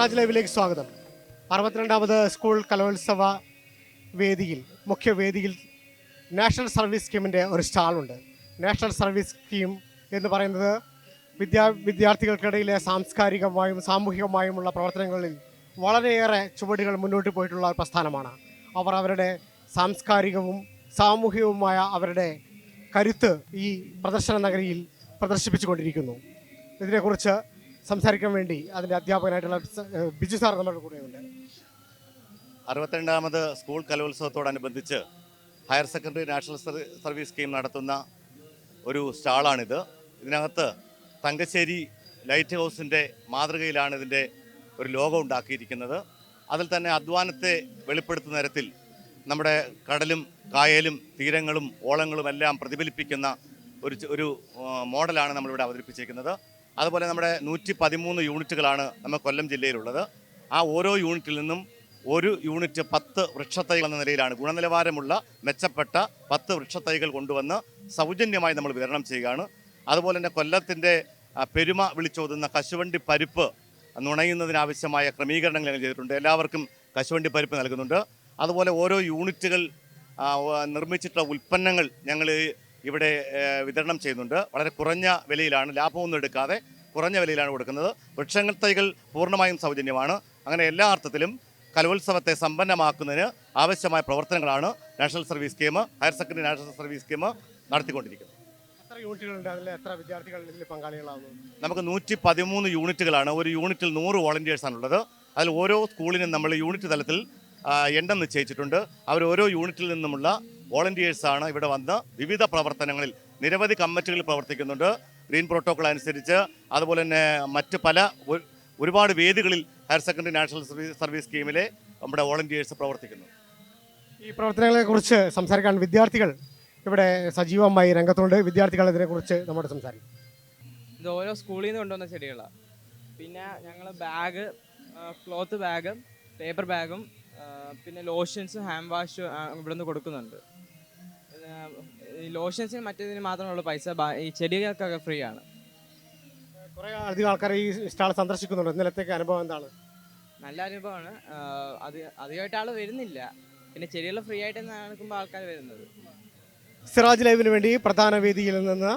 സിറാജ് ലൈവിലേക്ക് സ്വാഗതം. അറുപത്തിരണ്ടാമത് സ്കൂൾ കലോത്സവ വേദിയിൽ മുഖ്യ വേദിയിൽ നാഷണൽ സർവീസ് സ്കീമിന്റെ ഒരു സ്റ്റാളുണ്ട് നാഷണൽ സർവീസ് സ്കീം എന്ന് പറയുന്നത് വിദ്യാ വിദ്യാർത്ഥികൾക്കിടയിലെ സാംസ്കാരികമായും സാമൂഹികമായുമുള്ള പ്രവർത്തനങ്ങളിൽ വളരെയേറെ ചുവടുകൾ മുന്നോട്ട് പോയിട്ടുള്ള ഒരു പ്രസ്ഥാനമാണ്. അവർ അവരുടെ സാംസ്കാരികവും സാമൂഹികവുമായ അവരുടെ കരുത്ത് ഈ പ്രദർശന നഗരിയിൽ പ്രദർശിപ്പിച്ചുകൊണ്ടിരിക്കുന്നു. ഇതിനെക്കുറിച്ച് സംസാരിക്കാൻ വേണ്ടി അതിന്റെ അധ്യാപകനായിട്ടുള്ള ബിജു സാർ നമ്മുടെ കൂടെയുണ്ട് അറുപത്തിരണ്ടാമത് school കലോത്സവത്തോടനുബന്ധിച്ച് higher secondary national service scheme നടത്തുന്ന ഒരു സ്റ്റാളാണിത്. ഇതിനകത്ത് തങ്കശ്ശേരി ലൈറ്റ് ഹൗസിന്റെ മാതൃകയിലാണ് ഇതിന്റെ ഒരു ലോഗോ ഉണ്ടാക്കിയിരിക്കുന്നത്. അതിൽ തന്നെ അധ്വാനത്തെ വെളിപ്പെടുത്തുന്ന തരത്തിൽ നമ്മുടെ കടലും കായലും തീരങ്ങളും ഓളങ്ങളും എല്ലാം പ്രതിഫലിപ്പിക്കുന്ന ഒരു ഒരു മോഡലാണ് നമ്മളിവിടെ അവതരിപ്പിച്ചിരിക്കുന്നത്. അതുപോലെ നമ്മുടെ നൂറ്റി പതിമൂന്ന് യൂണിറ്റുകളാണ് നമ്മുടെ കൊല്ലം ജില്ലയിലുള്ളത്. ആ ഓരോ യൂണിറ്റിൽ നിന്നും ഒരു യൂണിറ്റ് പത്ത് വൃക്ഷത്തൈകൾ എന്ന നിലയിലാണ് ഗുണനിലവാരമുള്ള മെച്ചപ്പെട്ട പത്ത് വൃക്ഷത്തൈകൾ കൊണ്ടുവന്ന് സൗജന്യമായി നമ്മൾ വിതരണം ചെയ്യുകയാണ്. അതുപോലെ തന്നെ കൊല്ലത്തിന്റെ പെരുമ വിളിച്ചോതുന്ന കശുവണ്ടി പരിപ്പ് നുണയുന്നതിനാവശ്യമായ ക്രമീകരണങ്ങൾ ഞങ്ങൾ ചെയ്തിട്ടുണ്ട്. എല്ലാവർക്കും കശുവണ്ടി പരിപ്പ് നൽകുന്നുണ്ട്. അതുപോലെ ഓരോ യൂണിറ്റുകൾ നിർമ്മിച്ചിട്ടുള്ള ഉൽപ്പന്നങ്ങൾ ഞങ്ങൾ ഇവിടെ വിതരണം ചെയ്യുന്നുണ്ട്. വളരെ കുറഞ്ഞ വിലയിലാണ് ലാഭമൊന്നും എടുക്കാതെ കുറഞ്ഞ വിലയിലാണ് കൊടുക്കുന്നത്. വൃക്ഷങ്ങൾ തൈകൾ പൂർണമായും സൗജന്യമാണ്. അങ്ങനെ എല്ലാ അർത്ഥത്തിലും കലോത്സവത്തെ സമ്പന്നമാക്കുന്നതിന് ആവശ്യമായ പ്രവർത്തനങ്ങളാണ് national service scheme higher secondary national service scheme നടത്തിക്കൊണ്ടിരിക്കുന്നത്. എത്ര യൂണിറ്റുകളുണ്ട്? അതിൽ എത്ര വിദ്യാർത്ഥികൾ ഇതിൽ നമുക്ക് നൂറ്റി പതിമൂന്ന് യൂണിറ്റുകളാണ്. ഒരു യൂണിറ്റിൽ നൂറ് വോളണ്ടിയേഴ്സാണുള്ളത്. അതിൽ ഓരോ സ്കൂളിനും നമ്മൾ യൂണിറ്റ് തലത്തിൽ എണ്ണം നിശ്ചയിച്ചിട്ടുണ്ട്. അവർ ഓരോ യൂണിറ്റിൽ നിന്നുമുള്ള വോളണ്ടിയേഴ്സാണ് ഇവിടെ വന്ന് വിവിധ പ്രവർത്തനങ്ങളിൽ നിരവധി കമ്മിറ്റികളിൽ പ്രവർത്തിക്കുന്നുണ്ട്. ഗ്രീൻ പ്രോട്ടോക്കോൾ അനുസരിച്ച് അതുപോലെ തന്നെ മറ്റ് പല ഒരുപാട് വേദികളിൽ higher secondary national service service സ്കീമിലെ നമ്മുടെ വോളണ്ടിയേഴ്സ് പ്രവർത്തിക്കുന്നു. ഈ പ്രവർത്തനങ്ങളെ കുറിച്ച് സംസാരിക്കാൻ വിദ്യാർത്ഥികൾ ഇവിടെ സജീവമായി രംഗത്തുണ്ട്. വിദ്യാർത്ഥികൾ ഇതിനെക്കുറിച്ച് നമ്മോട് സംസാരിക്കും. ഇത് ഓരോ സ്കൂളിൽ നിന്ന് കൊണ്ടുവന്ന ചെടികളാണ് പിന്നെ ഞങ്ങൾ ബാഗ് ക്ലോത്ത് ബാഗും പേപ്പർ ബാഗും പിന്നെ ലോഷൻസ് ഹാൻഡ് വാഷ് ഇവിടെ നിന്ന് കൊടുക്കുന്നുണ്ട്. ഈ ലോഷൻസിന് മറ്റേതിന് മാത്രമുള്ള പൈസ ഈ ചെടികൾക്കൊക്കെ ഫ്രീ ആണ് കുറേ അധികം ആൾക്കാർ ഈ സ്റ്റാൾ സന്ദർശിക്കുന്നുണ്ട്. ഇന്നലത്തേക്ക് അനുഭവം എന്താണ്? നല്ല അനുഭവമാണ്. അത് അധികമായിട്ട് ആൾ വരുന്നില്ല. പിന്നെ ചെടികൾ ഫ്രീ ആയിട്ട് നടക്കുമ്പോൾ ആൾക്കാർ വരുന്നത്. സിറാജ് ലൈവിന് വേണ്ടി പ്രധാന വേദിയിൽ നിന്ന്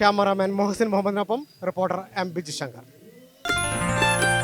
cameraman Mohsin മുഹമ്മദിനൊപ്പം reporter M. Biju Shankar.